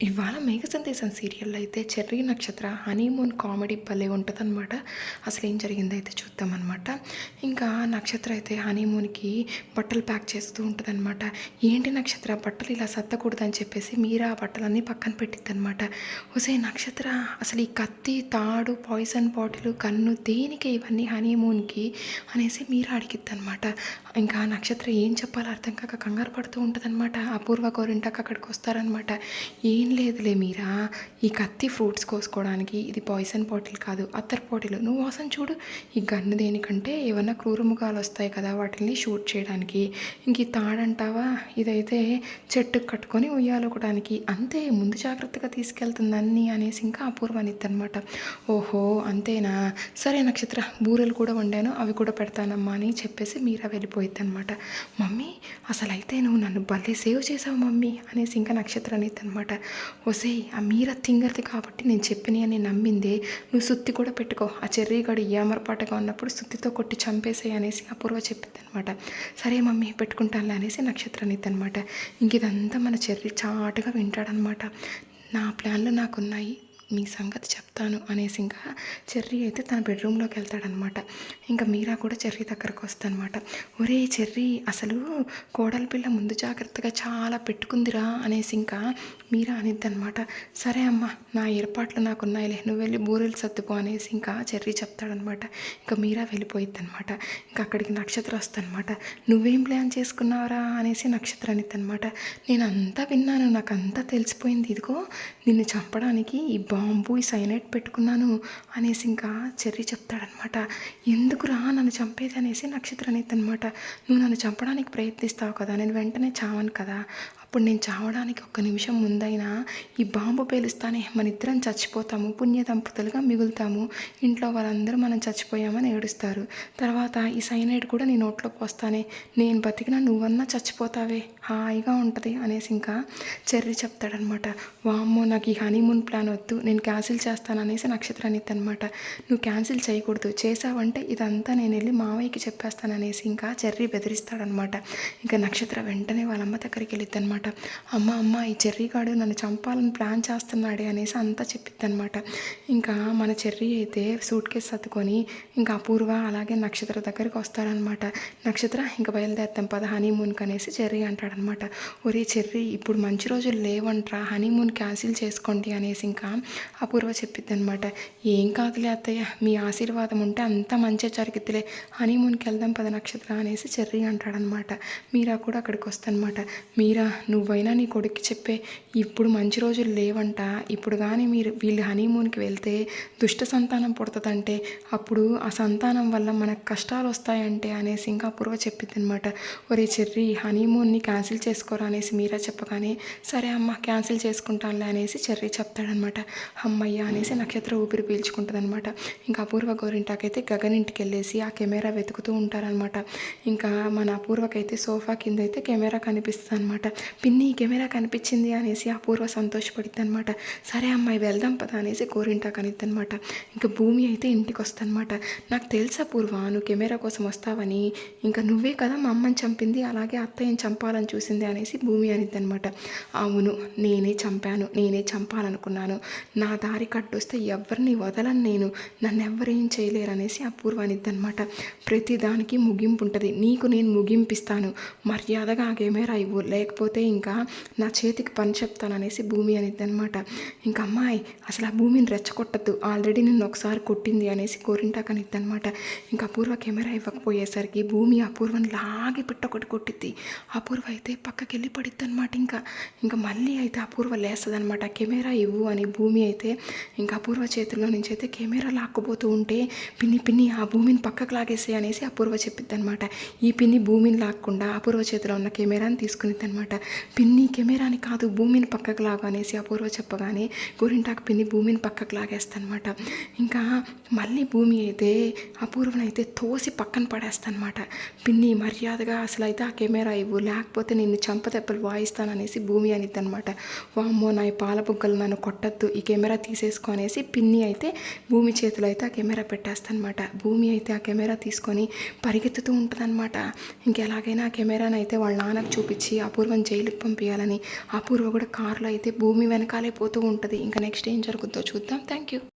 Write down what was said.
ఇవాళ మేఘ సందేశం సీరియల్లో అయితే చెర్రీ నక్షత్ర హనీమూన్ కామెడీ భలే ఉంటుందన్నమాట. అసలు ఏం జరిగిందో అయితే చూద్దామన్నమాట. ఇంకా నక్షత్ర అయితే హనీమూన్కి బట్టలు ప్యాక్ చేస్తూ ఉంటుందన్నమాట. ఏంటి నక్షత్ర? బట్టలు ఇలా సత్తకూడదని చెప్పేసి మీరా ఆ బట్టలన్నీ పక్కన పెట్టిద్దనమాట ఒసే నక్షత్ర అసలు ఈ కత్తి తాడు పాయిజన్ బాటిల్ కన్ను దేనికి ఇవన్నీ హనీమూన్కి అనేసి మీరా అడిగిద్దనమాట ఇంకా నక్షత్ర ఏం చెప్పాలో అర్థం కాక కంగారు పడుతూ ఉంటుందన్నమాట. అపూర్వ గోరింటాక అక్కడికి వస్తారనమాట ఏం లేదులే మీరా ఈ కత్తి ఫ్రూట్స్ కోసుకోవడానికి ఇది పాయిసన్ బాటిల్ కాదు అత్తర్ బాటిల్. నువ్వు వాసన చూడు ఈ గన్ను దేనికంటే ఏమన్నా క్రూరముఖాలు వస్తాయి కదా వాటిని షూట్ చేయడానికి. ఇంక ఈ తాడంటావా? ఇదైతే చెట్టుకు కట్టుకొని ఉయ్యాలొకడానికి. అంతే ముందు జాగ్రత్తగా తీసుకెళ్తుంది అన్ని అనేసి ఇంకా అపూర్వానిద్దనమాట ఓహో అంతేనా? సరే నక్షత్ర బూరెలు కూడా వండాను అవి కూడా పెడతానమ్మా అని చెప్పేసి మీరా వెళ్ళిపోయిద్ది అనమాట మమ్మీ అసలు అయితే నువ్వు నన్ను భలే సేవ్ చేసావు మమ్మీ అనేసి ఇంకా నక్షత్రం అనేది అనమాట ఒసేయ్ ఆ మీర తింగర్ది కాబట్టి నేను చెప్పిన అని నమ్మిందే. నువ్వు సుత్తి కూడా పెట్టుకో. ఆ చెర్రీగాడు ఏమరపాటుగా ఉన్నప్పుడు సుత్తితో కొట్టి చంపేసాయి అనేసి అపూర్వ చెప్పింది అనమాట సరే మమ్మీ పెట్టుకుంటానులే అనేసి నక్షత్రం అనేది అనమాట ఇంక ఇదంతా మన చెర్రీ చాటుగా వింటాడనమాట నా ప్లాన్లు నాకున్నాయి. మీ సంగతి చెప్తాను అనేసి ఇంకా చెర్రీ అయితే తన బెడ్రూమ్లోకి వెళ్తాడనమాట. ఇంకా మీరా కూడా చెర్రీ దగ్గరకు వస్తానమాట. ఒరే చెర్రీ అసలు కోడలి పిల్ల ముందు జాగ్రత్తగా చాలా పెట్టుకుందిరా అనేసి ఇంకా మీరా అనిద్ది అనమాట సరే అమ్మ నా ఏర్పాట్లు నాకున్నాయిలే నువ్వు వెళ్ళి బూరెలు సర్దుకో అనేసి ఇంకా చెర్రీ చెప్తాడనమాట. ఇంకా మీరా వెళ్ళిపోయిద్ది అనమాట ఇంకా అక్కడికి నక్షత్రం వస్తానమాట నువ్వేం ప్లాన్ చేసుకున్నావురా అనేసి నక్షత్రం అనిద్ది అనమాట నేను అంతా విన్నాను నాకు అంతా తెలిసిపోయింది. ఇదిగో నిన్ను చంపడానికి ఇబ్బంది బాంబు ఈ సైనైట్ పెట్టుకున్నాను అనేసి ఇంకా చెర్రీ చెప్తాడనమాట ఎందుకురా నన్ను చంపేది అనేసి నక్షత్రం అనేది అనమాట నువ్వు నన్ను చంపడానికి ప్రయత్నిస్తావు కదా నేను వెంటనే చావను కదా. ఇప్పుడు నేను చావడానికి ఒక్క నిమిషం ముందైనా ఈ బాంబు పేలుస్తానే మన ఇద్దరం చచ్చిపోతాము పుణ్య దంపతులుగా మిగులుతాము. ఇంట్లో వాళ్ళందరూ మనం చచ్చిపోయామని ఏడుస్తారు. తర్వాత ఈ సైనైడ్ కూడా నీ నోట్లోకి వస్తానే నేను బతికినా నువ్వన్నా చచ్చిపోతావే హాయిగా ఉంటుంది అనేసి ఇంకా చెర్రీ చెప్తాడనమాట. వామ్మో నాకు ఈ హనీమూన్ ప్లాన్ వద్దు నేను క్యాన్సిల్ చేస్తాను అనేసి నక్షత్రాన్ని అనమాట నువ్వు క్యాన్సిల్ చేయకూడదు చేసావంటే ఇదంతా నేను వెళ్ళి మావయ్యకి చెప్పేస్తాను అనేసి ఇంకా చెర్రీ బెదిరిస్తాడనమాట. ఇంకా నక్షత్ర వెంటనే వాళ్ళమ్మ దగ్గరికి వెళ్ళిద్దనమాట అనమాట. అమ్మ అమ్మ ఈ చెర్రీగాడు నన్ను చంపాలని ప్లాన్ చేస్తున్నాడే అనేసి అంతా చెప్పిద్దనమాట. ఇంకా మన చెర్రీ అయితే సూట్ కేసు సర్దుకొని ఇంకా అపూర్వ అలాగే నక్షత్ర దగ్గరికి వస్తారనమాట. నక్షత్ర ఇంకా బయలుదేరుతాం పద హనీమూన్కి అనేసి చెర్రీ అంటాడనమాట. ఒరే చెర్రీ ఇప్పుడు మంచి రోజులు లేవంట్రా హనీమూన్ క్యాన్సిల్ చేసుకోండి అనేసి ఇంకా అపూర్వ చెప్పిద్ది అనమాట ఏం కాదులే అత్తయ్య మీ ఆశీర్వాదం ఉంటే అంతా మంచి జరిగిద్దిలే. హనీమూన్కి వెళ్దాం పద నక్షత్ర అనేసి చెర్రీ అంటాడనమాట. మీరా కూడా అక్కడికి వస్తానమాట. మీరా నువ్వైనా నీ కొడుక్కి చెప్పే ఇప్పుడు మంచి రోజులు లేవంట. ఇప్పుడు కానీ మీరు వీళ్ళు హనీమూన్కి వెళ్తే దుష్ట సంతానం పుడుతుందంటే అప్పుడు ఆ సంతానం వల్ల మనకు కష్టాలు వస్తాయంటే అనేసి ఇంకా అపూర్వ చెప్పింది అనమాట ఒరే చెర్రీ హనీమూన్ని క్యాన్సిల్ చేసుకోరా అనేసి మీరా చెప్పగానే సరే అమ్మ క్యాన్సిల్ చేసుకుంటానులే అనేసి చెర్రీ చెప్తాడనమాట అమ్మయ్య అనేసి నక్షత్ర ఊపిరి పీల్చుకుంటుందనమాట ఇంకా అపూర్వ గోరింటాకైతే గగన్ ఇంటికి వెళ్ళేసి ఆ కెమెరా వెతుకుతూ ఉంటారనమాట ఇంకా మన అపూర్వకైతే సోఫా కింద అయితే కెమెరా కనిపిస్తుంది అనమాట పిన్ని కెమెరా కనిపించింది అనేసి అపూర్వ సంతోషపడిద్ది అనమాట సరే అమ్మాయి వెళ్దాం పదా అనేసి గోరింటాకు అనిద్ది అనమాట ఇంకా భూమి అయితే ఇంటికి వస్తానమాట నాకు తెలుసా పూర్వ నువ్వు కెమెరా కోసం వస్తావని. ఇంకా నువ్వే కదా మా అమ్మని చంపింది అలాగే అత్తయ్యని చంపాలని చూసింది అనేసి భూమి అనిద్ది అనమాట అవును నేనే చంపాను నేనే చంపాలనుకున్నాను. నా దారి కట్టొస్తే ఎవరిని వదలను నేను. నన్ను ఎవరేం చేయలేరు అనేసి అపూర్వ అనిద్దనమాట. అనమాట ముగింపు ఉంటుంది నీకు నేను ముగింపిస్తాను. మర్యాదగా ఆ కెమెరా ఇవ్వు. లేకపోతే ఇంకా నా చేతికి పని చెప్తాను అనేసి భూమి అనిద్ది అనమాట ఇంకా అమ్మాయి అసలు ఆ భూమిని రెచ్చగొట్టద్దు. ఆల్రెడీ నిన్ను ఒకసారి కొట్టింది అనేసి గోరింటాకు అనిద్ది అనమాట ఇంకా అపూర్వ కెమెరా ఇవ్వకపోయేసరికి భూమి అపూర్వని లాగి పెట్టొకటి కొట్టిద్ది. అపూర్వ అయితే పక్కకి వెళ్ళి పడిద్ది అనమాట ఇంకా. ఇంకా మళ్ళీ అయితే అపూర్వ లేస్తుంది అనమాట కెమెరా ఇవ్వు అని భూమి అయితే ఇంకా అపూర్వ చేతిలో నుంచి అయితే కెమెరా లాక్కుపోతూ ఉంటే పిన్ని పిన్ని ఆ భూమిని పక్కకు లాగేసి అనేసి అపూర్వ చెప్పిద్ది అనమాట ఈ పిన్ని భూమిని లాక్కుండా అపూర్వ చేతిలో ఉన్న కెమెరాని తీసుకునిద్ది అనమాట పిన్ని కెమెరాని కాదు భూమిని పక్కకు లాగు అనేసి అపూర్వ చెప్పగానే గోరింటాకు పిన్ని భూమిని పక్కకు లాగేస్తానమాట ఇంకా మళ్ళీ భూమి అయితే అపూర్వనైతే అయితే తోసి పక్కన పడేస్తానమాట పిన్ని మర్యాదగా అసలు అయితే ఆ కెమెరా ఇవ్వు లేకపోతే నిన్ను చంపదెప్పలు వాయిస్తాననేసి భూమి అనిద్ది అనమాట వామ్మో నా ఈ పాల బుగ్గలు నన్ను కొట్టద్దు ఈ కెమెరా తీసేసుకో అనేసి పిన్ని అయితే భూమి చేతిలో అయితే ఆ కెమెరా పెట్టేస్తానమాట భూమి అయితే ఆ కెమెరా తీసుకొని పరిగెత్తుతూ ఉంటుందన్నమాట. ఇంకెలాగైనా ఆ కెమెరాని అయితే వాళ్ళ నాన్నకు చూపించి అపూర్వం జైలు జైలుకి పంపించాలని. అపూర్వ కూడా కార్లో అయితే భూమి వెనకాలే పోతూ ఉంటుంది. ఇంకా నెక్స్ట్ ఏం జరుగుతుందో చూద్దాం. Thank you